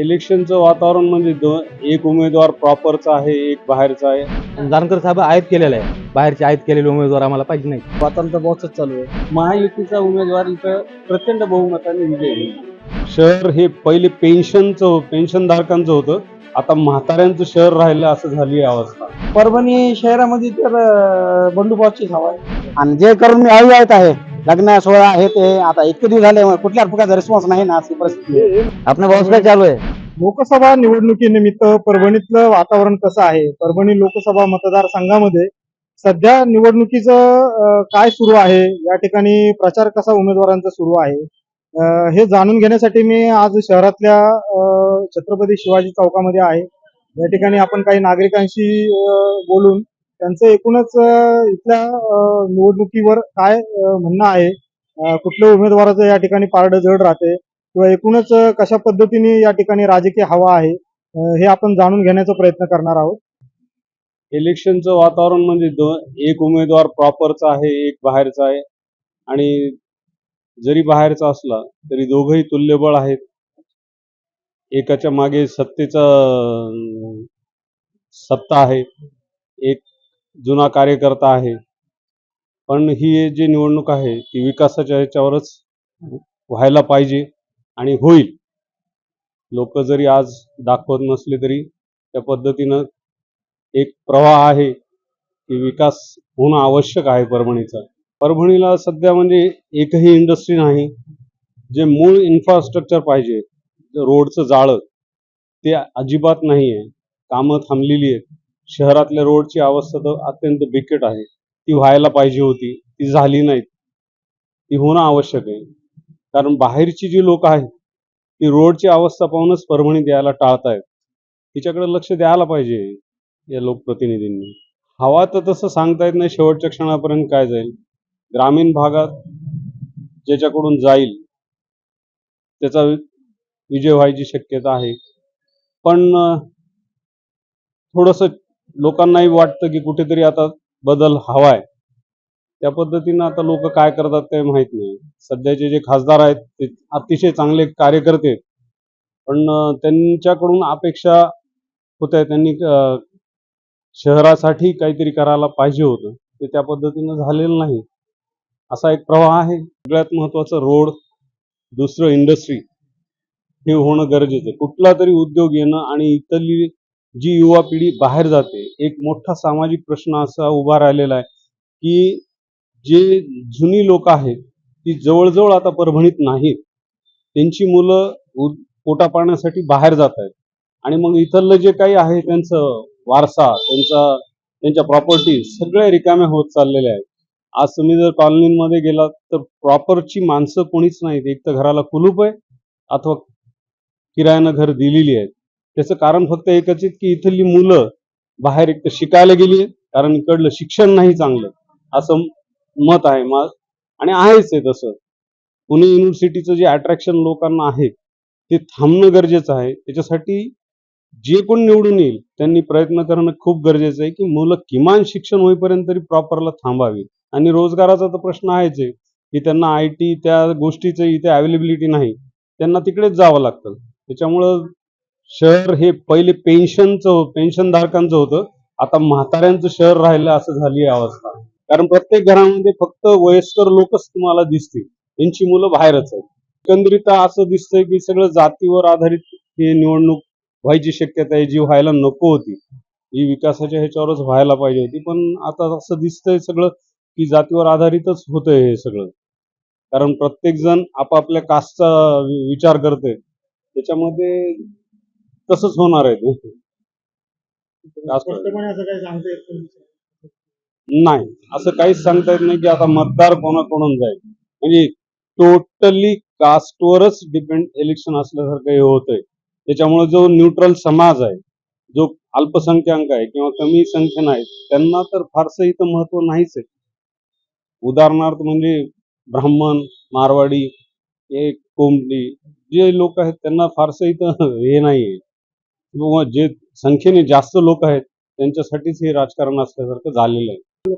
इलेक्शनचं वातावरण म्हणजे दो एक उमेदवार प्रॉपरचा आहे एक बाहेरचा आहे. जानकर साहेब आयात केलेला आहे. बाहेरचे आयात केलेले उमेदवार आम्हाला पाहिजे नाही वातावरण तर बहुतच चालू आहे. महायुतीचा उमेदवार इथं प्रचंड बहुमताने विजय. शहर हे पहिले पेन्शनचं पेन्शनधारकांचं होतं. आता म्हाताऱ्यांचं शहर राहिलं असं झाली आहे अवस्था. परभणी शहरामध्ये तर बंडूबाची हवा आहे. आणि जे करून मी अविवाहित आहे. लग्न सोहळा हे ते आता इतके दिवस झाले कुठल्या प्रकारचा रिस्पॉन्स नाही ना अशी परिस्थिती आहे. आपल्या काय चालू आहे. लोकसभा निवडणुकीनिमित्त परभणीतलं वातावरण कसं आहे? परभणी लोकसभा मतदारसंघामध्ये सध्या निवडणुकीचं काय सुरू आहे? या ठिकाणी प्रचार कसा उमेदवारांचा सुरू आहे? हे जाणून घेण्यासाठी मी आज शहरातल्या छत्रपती शिवाजी चौकामध्ये आहे. या ठिकाणी आपण काही नागरिकांशी बोलून त्यांचं एकूणच इथल्या निवडणुकीवर काय म्हणणं आहे? कुठल्या उमेदवाराचं या ठिकाणी पारड जड राहते? किंवा एकूणच कशा पद्धतीने या ठिकाणी राजकीय हवा आहे? हे आपण जाणून घेण्याचा प्रयत्न करणार आहोत. इलेक्शनचं वातावरण म्हणजे एक उमेदवार प्रॉपरचा आहे एक बाहेरचा आहे. आणि जरी बाहेरचा असला तरी दोघंही तुल्यबळ आहेत. एकाच्या मागे सत्तेचा सत्ता आहे. एक जुना कार्यकर्ता आहे. पण ही जी निवडणूक आहे ती विकासाच्या ह्याच्यावरच व्हायला पाहिजे आणि होईल. लोक जरी आज दाखवत नसले तरी त्या पद्धतीनं एक प्रवाह आहे की विकास होणं आवश्यक आहे परभणीचा. परभणीला सध्या म्हणजे एकही इंडस्ट्री नाही. जे मूळ इन्फ्रास्ट्रक्चर पाहिजे रोडचं जाळं ते अजिबात नाही आहे कामं थांबलेली आहेत. शहरातल्या रोडची अवस्था तर अत्यंत बिकट आहे. ती व्हायला पाहिजे होती. ती झाली नाही ती होणं आवश्यक आहे. कारण बाहेरची जी लोक आहेत ती रोडची अवस्था पाहूनच परभणी द्यायला टाळतायत. तिच्याकडे लक्ष द्यायला पाहिजे या लोकप्रतिनिधींनी. हवा तर तसं सांगता येत नाही शेवटच्या क्षणापर्यंत काय जाईल. ग्रामीण भागात ज्याच्याकडून जाईल त्याचा विजय व्हायची शक्यता आहे. पण थोडंसं लोकांनाही वाटतं की कुठेतरी आता बदल हवा आहे त्या पद्धतीनं आता लोक काय करतात ते माहीत नाही. सध्याचे जे खासदार आहेत ते अतिशय चांगले कार्यकर्ते पण त्यांच्याकडून अपेक्षा होत्या त्यांनी शहरासाठी काहीतरी करायला पाहिजे होतं. ते त्या पद्धतीनं झालेलं नाही. असा एक प्रवाह आहे. सगळ्यात महत्वाचं रोड दुसरं इंडस्ट्री हे होणं गरजेचं आहे. कुठला तरी उद्योग येणं आणि इथली जी युवा पिढी बाहेर जाते एक मोठा सामाजिक प्रश्न असा उभा राहिलेला आहे की जे जुनी लोक आहेत ती जवळजवळ आता परभणीत नाहीत. त्यांची मुलं पोटा पाण्यासाठी बाहेर जात आहेत. आणि मग इथलं जे काही आहे त्यांचं वारसा त्यांचा त्यांच्या प्रॉपर्टी सगळ्या रिकाम्या होत चाललेल्या आहेत. आज तुम्ही जर कॉलनीमध्ये गेलात तर प्रॉपरची माणसं कोणीच नाहीत. एक तर घराला कुलूप आहे अथवा किरायानं घर दिलेली आहेत. त्याचं कारण फक्त एकच आहे की इथली मुलं बाहेर एक तर शिकायला गेली कारण इकडलं शिक्षण नाही चांगलं असं मत आहे मा आणि आहेच आहे तसं. पुणे युनिव्हर्सिटीचं जे अट्रॅक्शन लोकांना आहे ते थांबणं गरजेचं आहे. त्याच्यासाठी जे कोण निवडून येईल त्यांनी प्रयत्न करणं खूप गरजेचं आहे की मुलं किमान शिक्षण होईपर्यंत तरी प्रॉपरला थांबावी. आणि रोजगाराचा तर प्रश्न आहेच आहे की त्यांना आय टी त्या गोष्टीचं इथे अवेलेबिलिटी नाही त्यांना तिकडेच जावं लागतं. त्याच्यामुळं शहर हे पहिले पेन्शनचं धारकांचं होतं. आता म्हाताऱ्यांचं शहर राहिलं असं झाली अवस्था. कारण प्रत्येक घरामध्ये फक्त वयस्कर लोकच तुम्हाला दिसतील. त्यांची मुलं बाहेरच आहेत. एकंदरीत असं दिसतंय की सगळं जातीवर आधारित ही निवडणूक व्हायची शक्यता आहे जी व्हायला नको होती. ही विकासाच्या ह्याच्यावरच व्हायला पाहिजे होती. पण आता असं दिसतंय सगळं की जातीवर आधारितच होतंय हे सगळं. कारण प्रत्येक जण आपापल्या कास्टचा विचार करतोय. त्याच्यामध्ये तसंच होणार आहे ते. कास्ट- स्पष्टपणे असं काही सांगता येत नाही. नाही असं काहीच सांगता येत नाही की आता मतदार कोणाकडून जाईल. म्हणजे टोटली कास्टवरच डिपेंड इलेक्शन असल्यासारखं हे होतंय. त्याच्यामुळे जो न्यूट्रल समाज आहे जो अल्पसंख्याक आहे किंवा कमी संख्येन आहेत त्यांना तर फारसं इथं महत्त्व नाहीच आहे. उदाहरणार्थ म्हणजे ब्राह्मण मारवाडी हे कोंबडी जे लोक आहेत त्यांना फारसं इथं हे नाही आहे किंवा जे संख्येने जास्त लोक आहेत त्यांच्यासाठीच हे राजकारण असल्यासारखं झालेलं आहे.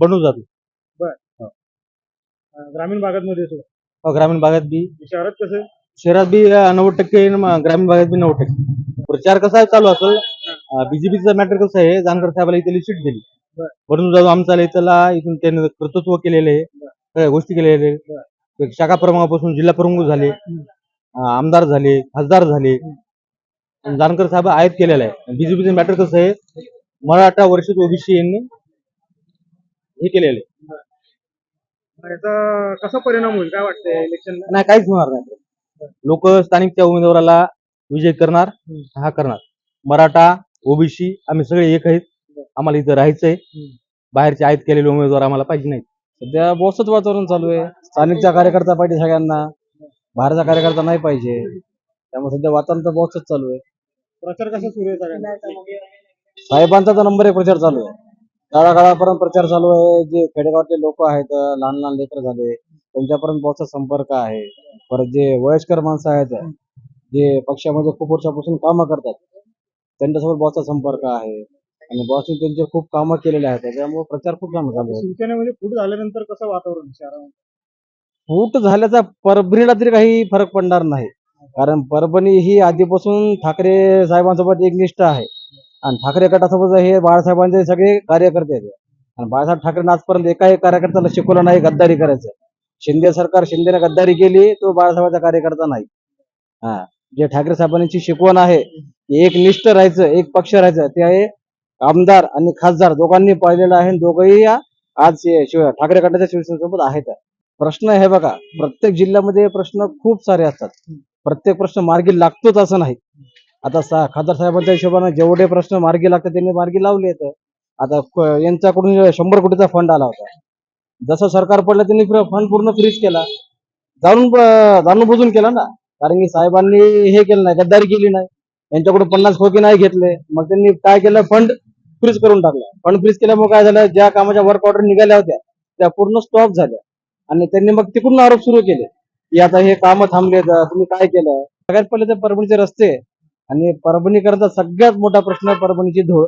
बनून जातो. अं, ग्रामीण भागामध्ये सुद्धा? अहो, ग्रामीण भागात बी. शहरात कसं? शहरात बी नव्वद टक्के ग्रामीण भागात बी नव्वद टक्के. प्रचार कसा चालू असेल बीजेपीचं मॅटर कसं आहे जानकर साहेबाला इथे सीट दिली. म्हणून जाऊ आमचा इथला इथून त्यांनी कर्तृत्व केलेले आहे. सगळ्या गोष्टी केलेल्या आहे शाखा प्रमुखापासून जिल्हा प्रमुख झाले. आमदार झाले खासदार झाले. जानकर साहेब आयात केलेला आहे. बीजेपीचं मॅटर कसं आहे? मराठा वर्षित ओबीसी यांनी हे केलेलं आहे. याचा कसा परिणाम होईल? काय वाटतंय इलेक्शन नाही काहीच होणार नाही. लोक स्थानिकच्या उमेदवाराला विजय करणार हा करणार. मराठा ओबीसी आम्ही सगळे एक आहेत. आम्हाला इथं राहायचंय. बाहेरचे आयात केलेले उमेदवार आम्हाला पाहिजे नाही सध्या बॉसच वातावरण चालू आहे. स्थानिकचा कार्यकर्ता पाहिजे सगळ्यांना. बाहेरचा कार्यकर्ता नाही पाहिजे. त्यामुळे सध्या वातावरण तर बॉसच चालू आहे. प्रचार कसा सुरू आहे साहेबांचा नंबर एक प्रचार चालू आहे. काळाकाळापर्यंत प्रचार चालू आहे. जे खेडेगावातले लोक आहेत लहान लहान लेकर झाले त्यांच्यापर्यंत बॉसचा संपर्क आहे. परत जे वयस्कर माणसं आहेत जे पक्षामध्ये खूप वर्षापासून कामं करतात त्यांच्यासोबत बॉसचा संपर्क आहे. आणि बॉसने त्यांचे खूप कामं केलेले आहेत. त्यामुळे प्रचार खूप चांगला चालू आहे शिवसेनेमध्ये फूट झाल्यानंतर कसं वातावरण फूट झाल्याचा परभणीला तरी काही फरक पडणार नाही. कारण परभणी ही आधीपासून ठाकरे साहेबांसोबत एक निष्ठ आहे. आणि ठाकरे गटासोबत हे बाळासाहेबांचे सगळे कार्यकर्ते आहेत. आणि बाळासाहेब ठाकरे आजपर्यंत एकाही कार्यकर्त्याला शिकवलं नाही गद्दारी करायचं. शिंदे सरकार शिंदेने गद्दारी केली तो बाळासाहेबांचा कार्यकर्ता नाही. हा जे ठाकरे साहेबांची शिकवण आहे एक निष्ठ राहायचं एक पक्ष राहायचं ते आहे आमदार आणि खासदार. दोघांनी पाहिलेलं आहे दोघंही आज शिव ठाकरे गटाच्या शिवसेनेसोबत आहेत. प्रश्न हे बघा प्रत्येक जिल्ह्यामध्ये प्रश्न खूप सारे असतात. प्रत्येक प्रश्न मार्गी लागतोच असं नाही. आता सा खासदार साहेबांच्या हिशोबाने जेवढे प्रश्न मार्गी लागतात त्यांनी मार्गी लावले आहेत. आता यांच्याकडून शंभर कोटीचा फंड आला होता. जसं सरकार पडलं त्यांनी फंड पूर्ण फ्रीज केला. जाणून जाणून बुजून केला ना. कारण की साहेबांनी हे केलं नाही गद्दारी केली नाही. यांच्याकडून पन्नास खोके नाही घेतले. मग त्यांनी काय केलं? फंड फ्रीज करून टाकला. फंड फ्रीज केल्यामुळे काय झालं? ज्या कामाच्या वर्क ऑर्डर निघाल्या होत्या त्या पूर्ण स्टॉप झाल्या. आणि त्यांनी मग तिकडून आरोप सुरू केले. की आता हे काम थांबले तुम्ही काय केलं? सगळ्यात पहिले तर परभणीचे रस्ते. आणि परभणीकरता सगळ्यात मोठा प्रश्न परभणीची धूळ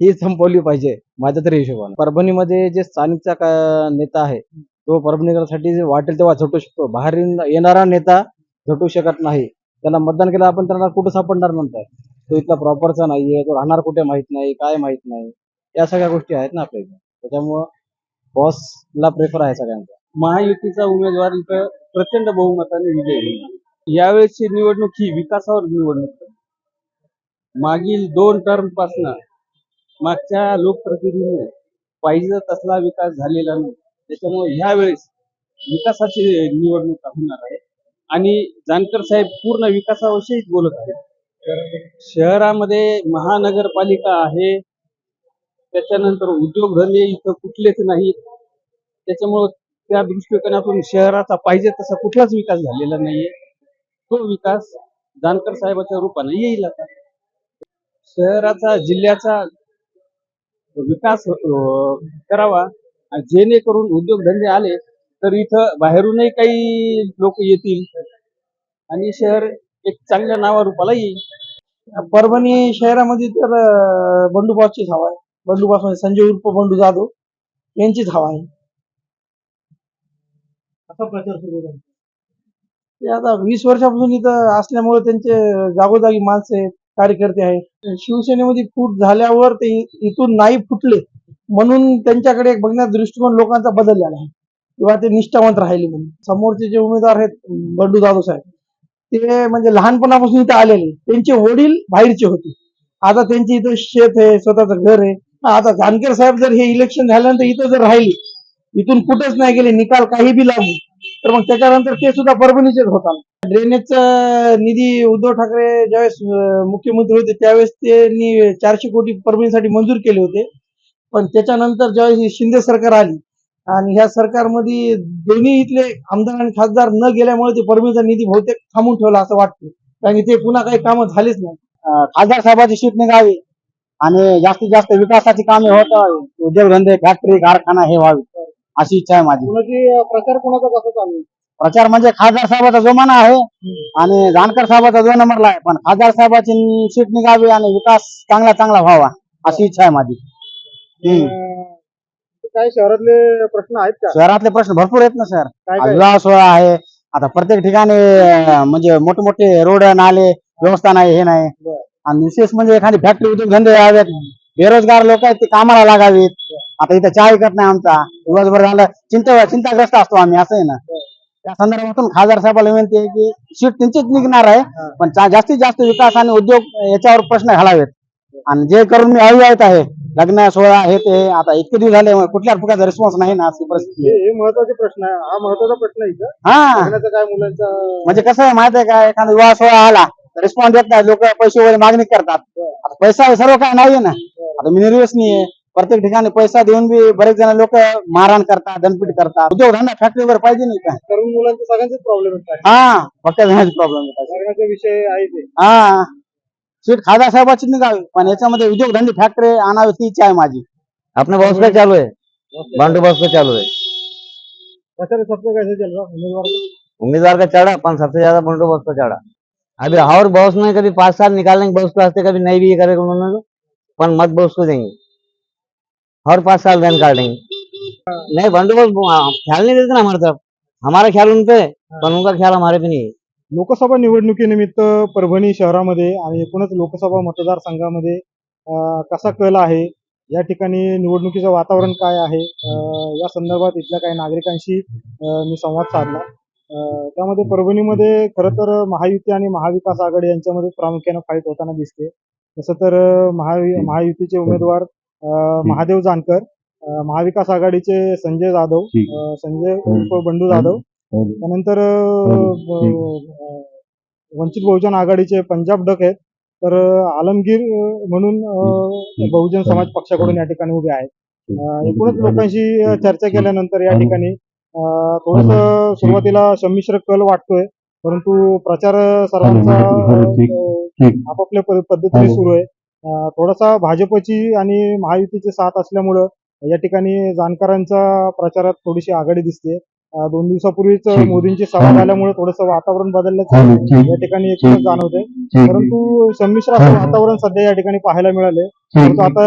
ही संपवली पाहिजे माझ्या तरी हिशोबाने. परभणीमध्ये जे स्थानिकचा नेता आहे तो परभणीकरांसाठी जे वाटेल तेव्हा झटू शकतो. बाहेर येणारा नेता झटू शकत नाही. त्याला मतदान केलं आपण त्यांना कुठं सापडणार नंतर? तो इथला प्रॉपरचा नाहीये तो राहणार कुठे माहीत नाही काय माहीत नाही. या सगळ्या गोष्टी आहेत ना आपल्या इथं. त्याच्यामुळं बॉसला प्रेफर आहे सगळ्यांचा. महायुतीचा उमेदवार इथं प्रचंड बहुमताने विजय होईल. यावेळेसची निवडणूक ही विकासावर निवडणूक. मागील दोन टर्म पासन मागच्या लोकप्रतिनिधीने पाहिजे तसला विकास झालेला नाही. त्याच्यामुळे ह्यावेळेस विकासाची निवडणूक होणार आहे. आणि जानकर साहेब पूर्ण विकासाविषयीच बोलत आहेत. शहरामध्ये महानगरपालिका आहे. त्याच्यानंतर उद्योगधंदे इथं कुठलेच नाहीत. त्याच्यामुळं त्या दृष्टिकोनातून शहराचा पाहिजे तसा कुठलाच विकास झालेला नाहीये. तो विकास जानकर साहेबाच्या रूपाने येईल आता. शहराचा जिल्ह्याचा विकास करावा आणि जेणेकरून उद्योगधंदे आले तर इथं बाहेरूनही काही लोक येतील आणि शहर एक चांगल्या नावारूपाला येईल. परभणी शहरामध्ये तर अं, हवा आहे. बंडूबास म्हणजे संजय उर्फ बंडू जाधव यांचीच हवा आहे. प्रचार सुरू आहे ते आता वीस वर्षापासून इथं असल्यामुळे त्यांचे जागोजागी माणसे कार्यकर्ते आहेत. शिवसेनेमध्ये फूट झाल्यावर ते इथून नाही फुटले म्हणून त्यांच्याकडे एक बघण्याचा दृष्टिकोन लोकांचा बदललेला आहे. किंवा ते निष्ठावंत राहिले म्हणून. समोरचे जे उमेदवार आहेत बंडू जाधव साहेब ते म्हणजे लहानपणापासून इथं आलेले त्यांचे वडील बाहेरचे होते. आता त्यांचे इथं शेत आहे स्वतःचं घर आहे. आता जानकर साहेब जर हे इलेक्शन झाल्यानंतर इथं जर राहिले इथून कुठेच नाही गेले निकाल काही बी लागू. तर मग त्याच्यानंतर ते सुद्धा परभणीचेच होतात. ड्रेनेजचा निधी उद्धव ठाकरे ज्यावेळेस मुख्यमंत्री होते त्यावेळेस त्यांनी चारशे कोटी परभणीसाठी मंजूर केले होते. पण त्याच्यानंतर ज्यावेळेस शिंदे सरकार आली आणि ह्या सरकारमध्ये दोन्ही इथले आमदार आणि खासदार न गेल्यामुळे ते परभणीचा निधी बहुतेक थांबून ठेवला असं वाटतं. कारण की ते पुन्हा काही कामं झालीच नाही. खासदार साहेबाची सीट निघावी आणि जास्तीत जास्त विकासाची कामे होत उद्योगधंदे फॅक्टरी कारखाना हे व्हावे. अशी इच्छा आहे माझी. कुणाची प्रचार कोणाचा कसा चालू आहे? प्रचार म्हणजे खासदार साहेबाचा जोमाना आहे आणि जानकर साहेबाचा दोन नंबरला आहे पण खासदार साहेबाची सीट निघावी आणि विकास चांगला चांगला व्हावा अशी इच्छा आहे माझी. हम्म. अं, काय शहरातले प्रश्न आहेत का? शहरातले प्रश्न भरपूर आहेत ना सर. काय काय? विवाह सोहळा आहे. आता प्रत्येक ठिकाणी अं, म्हणजे मोठे मोठे रोड नाले व्यवस्था नाही हे नाही. आणि विशेष म्हणजे एखादी फॅक्टरी उद्योगधंदे यावेत बेरोजगार लोक आहेत ते कामाला लागावीत. आता इथं चहा विकत नाही आमचा. दिवसभर झालं चिंता चिंताग्रस्त असतो आम्ही असं आहे ना. त्या संदर्भातून खासदार साहेबाला विनंती आहे की सीट त्यांचीच निघणार आहे पण जास्तीत जास्त विकास आणि उद्योग याच्यावर प्रश्न घालावेत. आणि जे करून मी अविवाहित आहे लग्न सोहळा हे ते आता इतके दिवस झाले कुठल्या प्रकारचा रिस्पॉन्स नाही ना अशी परिस्थिती. हे महत्त्वाचे प्रश्न आहे. हा महत्त्वाचा प्रश्न आहे इथं. हा. काय मुलांचा? म्हणजे कसं आहे माहिती आहे का एखादा विवाह सोहळा आला रिस्पॉन्स देत नाही. लोक पैसे वगैरे मागणी करतात. आता पैसा सर्व काय नाहीये ना. आता मी निर्व्यसनी आहे प्रत्येक ठिकाणी पैसा देऊन बी बरेच जण लोक मारहाण करतात दणपीट करतात. उद्योगधंदा फॅक्टरी वगैरे पाहिजे नाही का? तरुण मुलांचे सगळ्यांचेच प्रॉब्लेम हा फक्त प्रॉब्लेम येतात. लग्नाचा विषय आहे ते. हा. सीट खासदार साहेबाची निघावी पण याच्यामध्ये उद्योगधंदे फॅक्टरी आणावी ती इच्छा आहे माझी. अपना बॉस का चालू है बांडू बॉस का चालू है प्रचार सबसे कैसे चल रहा उम्मीदवार का? उम्मीदवार का चढ़ा पर सबसे ज्यादा बंडू बॉस का चढ़ा अभी और बॉस में कभी पाँच साल निकालने के बॉस के वास्ते कभी नहीं भी ये करेगा उन्होंने पर मत बॉस को देंगे। और पाँच साल बैन काटेंगे नहीं बंडू बॉस ख्याल नहीं देते ना हमारे तरफ। हमारा ख्याल उन पे है, पर उनका ख्याल हमारे पे नहीं है। लोकसभा निवडणुकीनिमित्त परभणी शहरामध्ये आणि एकूणच लोकसभा मतदारसंघामध्ये अं, कसा कल आहे? या ठिकाणी निवडणुकीचं वातावरण काय आहे? अं, या संदर्भात इथल्या काही नागरिकांशी अं, मी संवाद साधला. अं, त्यामध्ये परभणीमध्ये खरं तर महायुती आणि महाविकास आघाडी यांच्यामध्ये प्रामुख्यानं फाईट होताना दिसते. तसं तर अं, महायुतीचे उमेदवार महादेव जानकर महाविकास आघाडीचे संजय जाधव संजय उर्फ बंडू जाधव त्यानंतर वंचित बहुजन आघाडीचे पंजाब डक आहेत. तर आलमगीर म्हणून बहुजन समाज पक्षाकडून या ठिकाणी उभे आहेत. एकूणच लोकांशी चर्चा केल्यानंतर या ठिकाणी थोडस सुरुवातीला संमिश्र कल वाटतोय. परंतु प्रचार सर्वांचा आपापल्या पद- पद्धतीने सुरू आहे. थोडासा भाजपची आणि महायुतीची साथ असल्यामुळं या ठिकाणी जाणकारांचा प्रचारात थोडीशी आघाडी दिसते. दोन दिवसापूर्वीच मोदींची सभा झाल्यामुळे थोडंसं वातावरण बदलल्याचं या ठिकाणी एकूणच जाणवतंय. परंतु संमिश्र असं वातावरण सध्या या ठिकाणी पाहायला मिळाले परंतु आता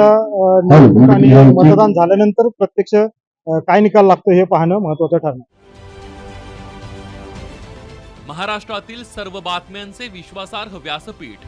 आणि मतदान झाल्यानंतर प्रत्यक्ष काय निकाल लागतो हे पाहणं महत्वाचं ठरणार. महाराष्ट्रातील सर्व बातम्यांचे विश्वासार्ह व्यासपीठ.